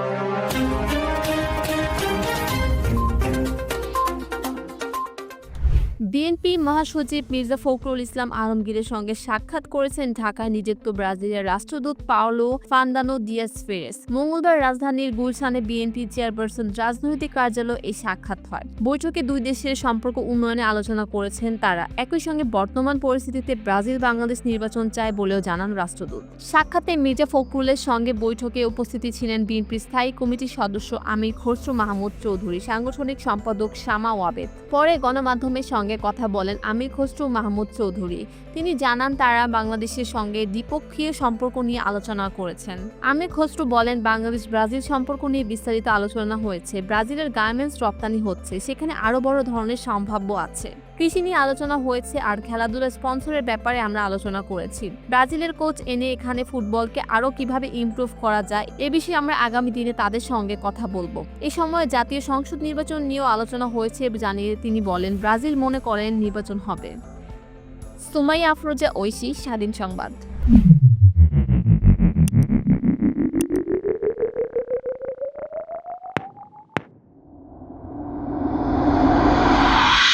Thank you. BNP মহাসচিব মির্জা ফখরুল ইসলাম আলমগীরের সঙ্গে সাক্ষাৎ করেছেন ঢাকায় নিযুক্ত ব্রাজিলের রাষ্ট্রদূত পাওলো ফান্দানো দিয়াস ফেরেস। মঙ্গলবার রাজধানীর গুলশানে বিএনপি চেয়ারপারসন রাজনৈতিক কার্যালয়ে এই সাক্ষাৎ হয়। বৈঠকে দুই দেশের সম্পর্ক উন্নয়নে আলোচনা করেছেন তারা। একই সঙ্গে বর্তমান পরিস্থিতিতে ব্রাজিল বাংলাদেশ নির্বাচন চায় বলেও জানান রাষ্ট্রদূত। সাক্ষাতে মির্জা ফখরুলের সঙ্গে বৈঠকে উপস্থিতি ছিলেন বিএনপির স্থায়ী কমিটির সদস্য আমির খসরু মাহমুদ চৌধুরী, সাংগঠনিক সম্পাদক শামা ওয়াবেদ। পরে গণমাধ্যমের সঙ্গে কথা বলেন আমির খসরু মাহমুদ চৌধুরী। তিনি জানান, তারা বাংলাদেশের সঙ্গে দ্বিপক্ষীয় সম্পর্ক নিয়ে আলোচনা করেছেন। আমির খসরু বলেন, বাংলাদেশ ব্রাজিল সম্পর্ক নিয়ে বিস্তারিত আলোচনা হয়েছে। ব্রাজিলের গার্মেন্টস রপ্তানি হচ্ছে। সেখানে আরও বড় ধরনের সম্ভাব্য আছে। কৃষি নিয়ে আলোচনা হয়েছে আর খেলাধুলা স্পন্সরের ব্যাপারে আমরা আলোচনা করেছি। ব্রাজিলের কোচ এনে এখানে ফুটবলকে আরও কীভাবে ইমপ্রুভ করা যায়, এ বিষয়ে আমরা আগামী দিনে তাদের সঙ্গে কথা বলব। এ সময় জাতীয় সংসদ নির্বাচন নিয়েও আলোচনা হয়েছে জানিয়ে তিনি বলেন, ব্রাজিল মনে করেন নির্বাচন হবে। সুমাইয়া আফরোজা, ঐশী, স্বাধীন সংবাদ।